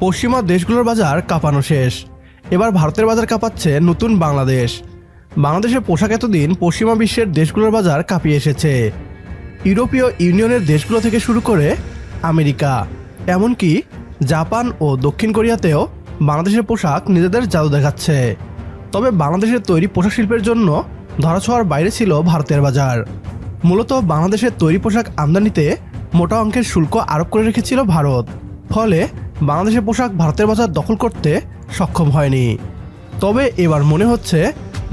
পশ্চিমা দেশগুলোর বাজার কাঁপানো শেষ। এবার ভারতের বাজার কাঁপাচ্ছে নতুন বাংলাদেশ। বাংলাদেশের পোশাক এতদিন পশ্চিমা বিশ্বের দেশগুলোর বাজার কাঁপিয়ে এসেছে। ইউরোপীয় ইউনিয়নের দেশগুলো থেকে শুরু করে আমেরিকা। এমনকি জাপান ও দক্ষিণ কোরিয়াতেও বাংলাদেশের পোশাক নিজেদের জাদু দেখাচ্ছে। তবে বাংলাদেশের তৈরি পোশাক শিল্পের জন্য ধরাছোঁয়ার বাইরে ছিল ভারতের বাজার। মূলত বাংলাদেশের তৈরি পোশাক আমদানিতে মোটা অঙ্কের শুল্ক আরোপ করে রেখেছিল ভারত। ফলে বাংলাদেশের পোশাক ভারতের বাজার দখল করতে সক্ষম হয়নি। তবে এবার মনে হচ্ছে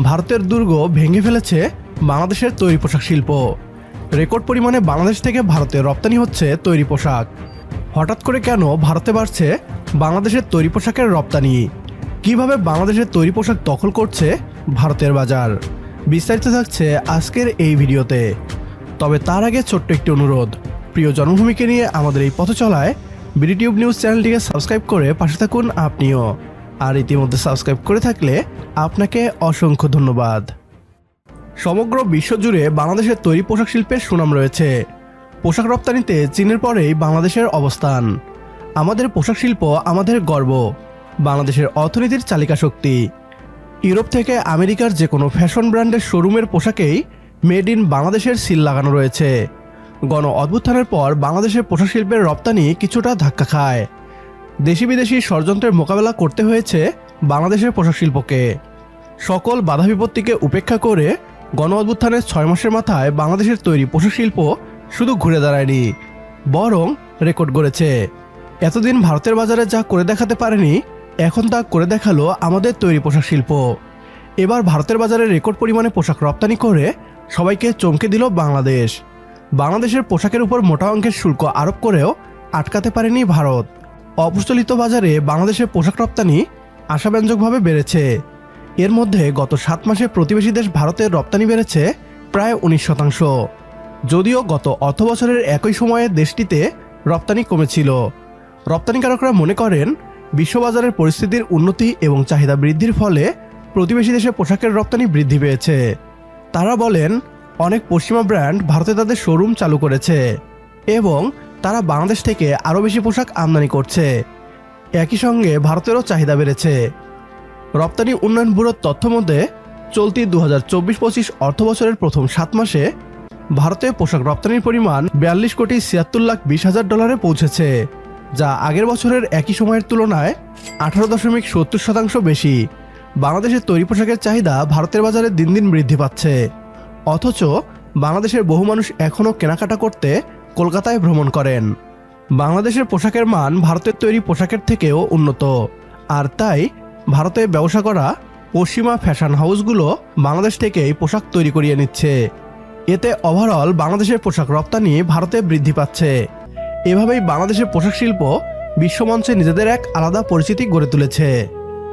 ভারতের দুর্গ ভেঙে ফেলেছে বাংলাদেশের তৈরি পোশাক শিল্প। রেকর্ড পরিমাণে বাংলাদেশ থেকে ভারতে রপ্তানি হচ্ছে তৈরি পোশাক। হঠাৎ করে কেন ভারতে বাড়ছে বাংলাদেশের তৈরি পোশাকের রপ্তানি? কীভাবে বাংলাদেশের তৈরি পোশাক দখল করছে ভারতের বাজার? বিস্তারিত থাকছে আজকের এই ভিডিওতে। তবে তার আগে ছোট্ট একটি অনুরোধ, প্রিয় জন্মভূমিকে নিয়ে আমাদের এই পথ চলায় বিডিটিউব নিউজ চ্যানেলটিকে সাবস্ক্রাইব করে পাশে থাকুন আপনিও। আর ইতিমধ্যে সাবস্ক্রাইব করে থাকলে আপনাকে অসংখ্য ধন্যবাদ। সমগ্র বিশ্বজুড়ে বাংলাদেশের তৈরি পোশাক শিল্পের সুনাম রয়েছে। পোশাক রপ্তানিতে চীনের পরেই বাংলাদেশের অবস্থান। আমাদের পোশাক শিল্প আমাদের গর্ব। বাংলাদেশের অর্থনীতির চালিকা শক্তি। ইউরোপ থেকে আমেরিকার যে কোনো ফ্যাশন ব্র্যান্ডের শোরুমের পোশাকেই মেড ইন বাংলাদেশের সিল লাগানো রয়েছে। গণ অভ্যুত্থানের পর বাংলাদেশের পোশাক শিল্পের রপ্তানি কিছুটা ধাক্কা খায়। দেশি বিদেশি ষড়যন্ত্রের মোকাবেলা করতে হয়েছে বাংলাদেশের পোশাক শিল্পকে সকল বাধা বিপত্তিকে উপেক্ষা করে গণ অভ্যুত্থানের ছয় মাসের মাথায় বাংলাদেশের তৈরি পোশাক শিল্প শুধু ঘুরে দাঁড়ায়নি, বরং রেকর্ড গড়েছে। এতদিন ভারতের বাজারে যা করে দেখাতে পারেনি, এখন তা করে দেখাল আমাদের তৈরি পোশাক শিল্প এবার ভারতের বাজারে রেকর্ড পরিমাণে পোশাক রপ্তানি করে সবাইকে চমকে দিল বাংলাদেশ। বাংলাদেশের পোশাকের উপর মোটা অঙ্কের শুল্ক আরোপ করেও আটকাতে পারেনি ভারত। অপ্রচলিত বাজারে বাংলাদেশের পোশাক রপ্তানি আশাব্যঞ্জকভাবে বেড়েছে। এর মধ্যে গত সাত মাসে প্রতিবেশী দেশ ভারতের রপ্তানি বেড়েছে প্রায় উনিশ শতাংশ। যদিও গত অর্থ বছরের একই সময়ে দেশটিতে রপ্তানি কমেছিল। রপ্তানিকারকরা মনে করেন, বিশ্ববাজারের পরিস্থিতির উন্নতি এবং চাহিদা বৃদ্ধির ফলে প্রতিবেশী দেশে পোশাকের রপ্তানি বৃদ্ধি পেয়েছে। তারা বলেন অনেক পশ্চিমা ব্র্যান্ড ভারতে তাদের শোরুম চালু করেছে এবং তারা বাংলাদেশ থেকে আরও বেশি পোশাক আমদানি করছে। একই সঙ্গে ভারতেরও চাহিদা বেড়েছে। রপ্তানি উন্নয়ন ব্যুরোর তথ্য মধ্যে চলতি দু হাজার চব্বিশ পঁচিশ অর্থ বছরের প্রথম সাত মাসে ভারতে পোশাক রপ্তানির পরিমাণ বিয়াল্লিশ কোটি ছিয়াত্তর লাখ বিশ হাজার ডলারে পৌঁছেছে, যা আগের বছরের একই সময়ের তুলনায় আঠারো দশমিক সত্তর শতাংশ বেশি। বাংলাদেশের তৈরি পোশাকের চাহিদা ভারতের বাজারে দিন দিন বৃদ্ধি পাচ্ছে। অথচ বাংলাদেশের বহু মানুষ এখনও কেনাকাটা করতে কলকাতায় ভ্রমণ করেন। বাংলাদেশের পোশাকের মান ভারতের তৈরি পোশাকের থেকেও উন্নত। আর তাই ভারতে ব্যবসা করা পশ্চিমা ফ্যাশন হাউসগুলো বাংলাদেশ থেকেই পোশাক তৈরি করিয়ে নিচ্ছে। এতে ওভারঅল বাংলাদেশের পোশাক রপ্তানি ভারতে বৃদ্ধি পাচ্ছে। এভাবেই বাংলাদেশের পোশাক শিল্প বিশ্বমঞ্চে নিজেদের এক আলাদা পরিচিতি গড়ে তুলেছে।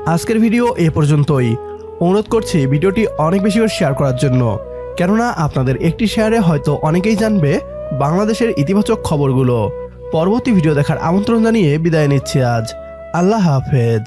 আজকের ভিডিও এ পর্যন্তই। অনুরোধ করছি ভিডিওটি অনেক বেশি করে শেয়ার করার জন্য। কেননা আপনাদের একটি শেয়ারে হয়তো অনেকেই জানবে বাংলাদেশের ইতিবাচক খবরগুলো। পরবর্তী ভিডিও দেখার আমন্ত্রণ জানিয়ে বিদায় নিচ্ছি আজ। আল্লাহ হাফেজ।